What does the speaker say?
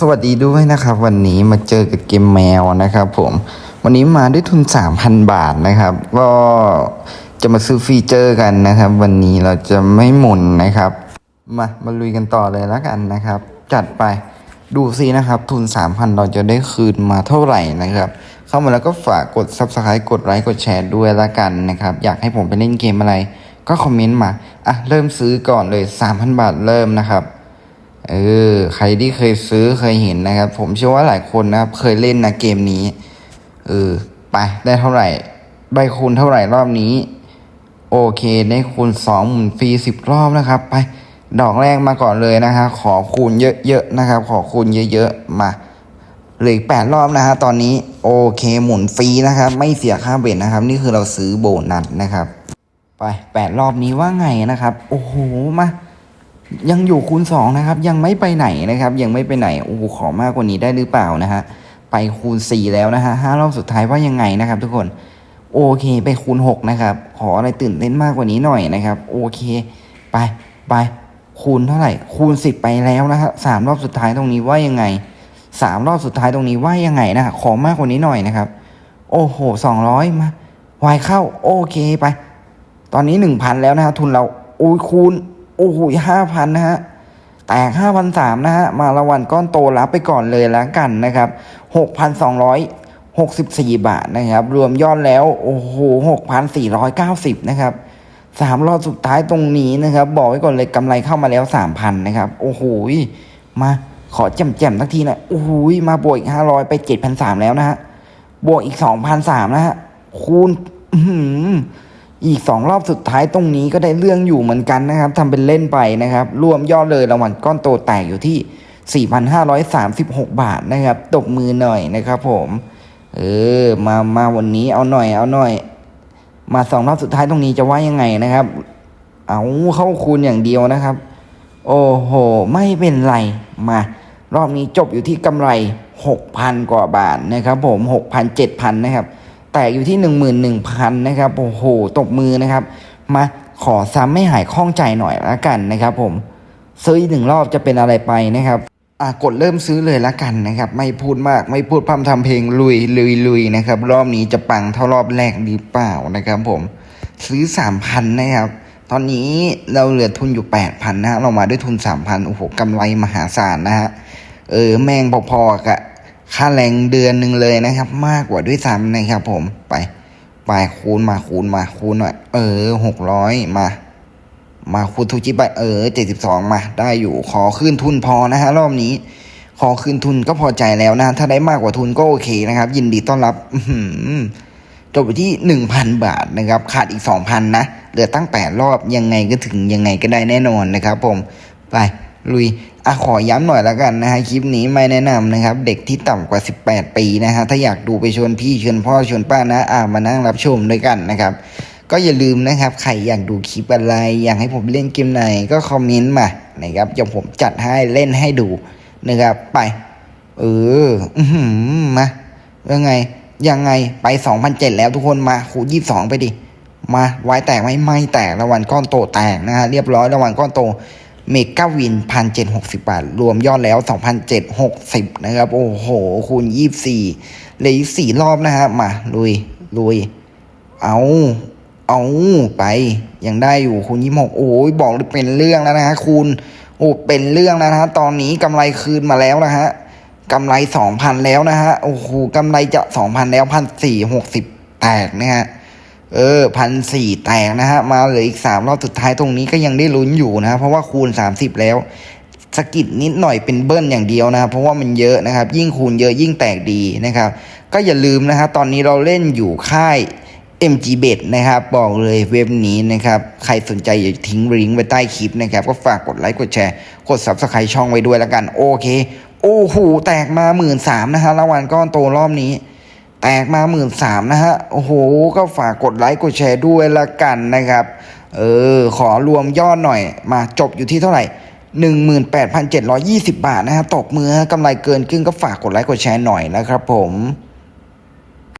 สวัสดีด้วยนะครับ วันนี้มาเจอกับเกมแมวนะครับ ผมวันนี้มาด้วยทุน 3,000 บาทนะครับ ก็จะมาซื้อฟีเจอร์กันนะครับ วันนี้เราจะไม่หมุนนะครับ มามาลุยกันต่อเลยแล้วกันนะครับ จัดไปดูซินะครับ ทุน 3,000 เราจะได้คืนมาเท่าไหร่นะครับ เข้ามาแล้วก็ฝากกด Subscribe กดไลค์กดแชร์ด้วยละกันนะครับ อยากให้ผมไปเล่นเกมอะไร ก็คอมเมนต์มาอะเริ่มซื้อก่อนเลย 3,000 บาทเริ่มนะครับ เออ ใครที่เคยซื้อเคยเห็นนะครับ ผมเชื่อว่าหลายคนนะครับ เคยเล่นนะเกมนี้ เออ ไปได้เท่าไหร่ได้คูณเท่าไหร่รอบนี้ โอเค ได้คูณสองหมุนฟรีสิบรอบนะครับ ไป ดอกแรกมาก่อนเลยนะฮะขอคูณเยอะๆนะครับ ขอคูณเยอะๆ มาเหลืออีกแปดรอบนะฮะตอนนี้ โอเคหมุนฟรีนะครับ ไม่เสียค่าเบ็ดนะครับ นี่คือเราซื้อโบนัสนะครับ ไปแปดรอบนี้ว่าไงนะครับ โอ้โหมา ยังอยู่คูณสองนะครับ ยังไม่ไปไหนนะครับ ยังไม่ไปไหนโอ้โหขอมากกว่านี้ได้หรือเปล่านะฮะไปคูณสี่แล้วนะฮะห้ารอบสุดท้ายว่ายังไงนะครับ ทุกคนโอเค ไปคูณหกนะครับ ขออะไรตื่นเต้นมากกว่านี้หน่อยนะครับ โอเค ไปไปคูณเท่าไหร่ คูณสิบไปแล้วนะครับสามรอบสุดท้ายตรงนี้ว่ายังไงสามรอบสุดท้ายตรงนี้ว่ายังไงนะฮะขอมากกว่านี้หน่อยนะครับ โอ้โหสองร้อยมาวายเข้า โอเคไป ตอนนี้หนึ่งพันแล้วนะฮะทุนเราโอ้ยคูณ โอ้โหห้าพันนะฮะแตกห้าพันสามนะฮะ มารางวัลก้อนโตรับไปก่อนเลยแล้วกันนะครับหกพันสองร้อยหกสิบสี่บาทนะครับ รวมยอดแล้ว โอ้โหหกพันสี่ร้อยเก้าสิบนะครับสามรอบสุดท้ายตรงนี้นะครับ บอกไว้ก่อนเลยกำไรเข้ามาแล้วสามพันนะครับ โอ้โหมาขอแจ่มๆสักทีนะโอ้โหมาบวกอีกห้าร้อยไปเจ็ดพันสามแล้วนะฮะบวกอีกสองพันสามนะฮะคูณ อีกสองรอบสุดท้ายตรงนี้ก็ได้เรื่องอยู่เหมือนกันนะครับทำเป็นเล่นไปนะครับ รวมยอดเลยรางวัลก้อนโตแตกอยู่ที่ 4,536 บาทนะครับ ตบมือหน่อยนะครับผมเออมามาวันนี้เอาหน่อยเอาหน่อย มาสองรอบสุดท้ายตรงนี้จะว่ายังไงนะครับ เอาเข้าคูณอย่างเดียวนะครับ โอ้โห ไม่เป็นไรมารอบนี้จบอยู่ที่กำไร 6,000 กว่าบาทนะครับผม 6,000 7,000 นะครับ แตกอยู่ที่ 11,000นะครับโอ้โหตบมือนะครับ มาขอซ้ำไม่หายข้องใจหน่อยละกันนะครับ ผมซื้ออีกหนึ่งรอบจะเป็นอะไรไปนะครับอะกดเริ่มซื้อเลยละกันนะครับ ไม่พูดมากไม่พูดพร่ำทำเพลงลุยลุยลุยนะครับ รอบนี้จะปังเท่ารอบแรกหรือเปล่านะครับ ผมซื้อ3,000นะครับ ตอนนี้เราเหลือทุนอยู่8,000นะฮะเรามาด้วยทุน3,000โอ้โหกำไรมหาศาลนะฮะเออแม่งพอๆกับ ค่าแรงเดือนหนึ่งเลยนะครับ มากกว่าด้วยซ้ำนะครับ ผมไปไปคูณมาคูณมาคูณหน่อยเออ600มา มาคูณทูจิไปเออ72มา ได้อยู่ขอขึ้นทุนพอนะฮะรอบนี้ ขอคืนทุนก็พอใจแล้วนะ ถ้าได้มากกว่าทุนก็โอเคนะครับ ยินดีต้อนรับจบไปที่หนึ่งพันบาทนะครับ ขาดอีกสองพันนะเหลือตั้งแปดรอบยังไงก็ถึงยังไงก็ได้แน่นอนนะครับ ผมไปลุย อะขอย้ำหน่อยแล้วกันนะฮะคลิปนี้ไม่แนะนำนะครับ เด็กที่ต่ำกว่า 18 ปีนะฮะถ้าอยากดูไปชวนพี่ชวนพ่อชวนป้านะอ่ามานั่งรับชมด้วยกันนะครับ ก็อย่าลืมนะครับใครอยากดูคลิปอะไร อยากให้ผมเล่นเกมไหนก็คอมเมนต์มานะครับเดี๋ยวผมจัดให้เล่นให้ดูนะครับไปเออมายังไง ยังไงไปสองพันเจ็ดแล้วทุกคนมาคูยี่สองไปดิ มาไวายแตกไหมไม่แตกรางวัลก้อนโตแตกนะฮะเรียบร้อยรางวัลก้อนโต เมกาวินพันเจ็ดหกสิบาท รวมยอดแล้วสองพันเจ็ดหกสิบนะครับ โอ้โห คูณยี่สี่เลยสี่รอบนะฮะมาลุยลุย เอาเอาไป ยังได้อยู่คูณยี่หกโอ้ยบอกเลยเป็นเรื่องแล้วนะฮะคูณโอ้เป็นเรื่องแล้วนะฮะตอนนี้กำไรคืนมาแล้วนะฮะกำไรสองพันแล้วนะฮะโอ้โหกำไรจะสองพันแล้วพันสี่หกสิบแตกนะฮะ เออพันสี่แตกนะฮะ มาเหลืออีกสามรอบสุดท้ายตรงนี้ก็ยังได้ลุ้นอยู่นะ เพราะว่าคูณสามสิบแล้วสะกิดนิดหน่อยเป็นเบิ้ลอย่างเดียวนะครับ เพราะว่ามันเยอะนะครับ ยิ่งคูณเยอะยิ่งแตกดีนะครับ ก็อย่าลืมนะครับตอนนี้เราเล่นอยู่ค่าย MG b e t นะครับ บอกเลยเว็บนี้นะครับ ใครสนใจอย่าทิ้งลิงก์ไว้ใต้คลิปนะครับ ก็ฝากกดไลค์กดแชร์ กด Subscribe ช่องไว้ด้วยแล้วกัน โอเค โอ้โหแตกมาหมื่นสามนะฮะรางวัลก้อนโตรอบนี้ แตกมาหมื่นสามนะฮะ โอ้โห ก็ฝากกดไลค์กดแชร์ด้วยละกันนะครับ เออ ขอรวมยอดหน่อย มาจบอยู่ที่เท่าไหร่18,720 บาทนะฮะตกมือกำไรเกินครึ่งก็ฝากกดไลค์กดแชร์หน่อยนะครับผม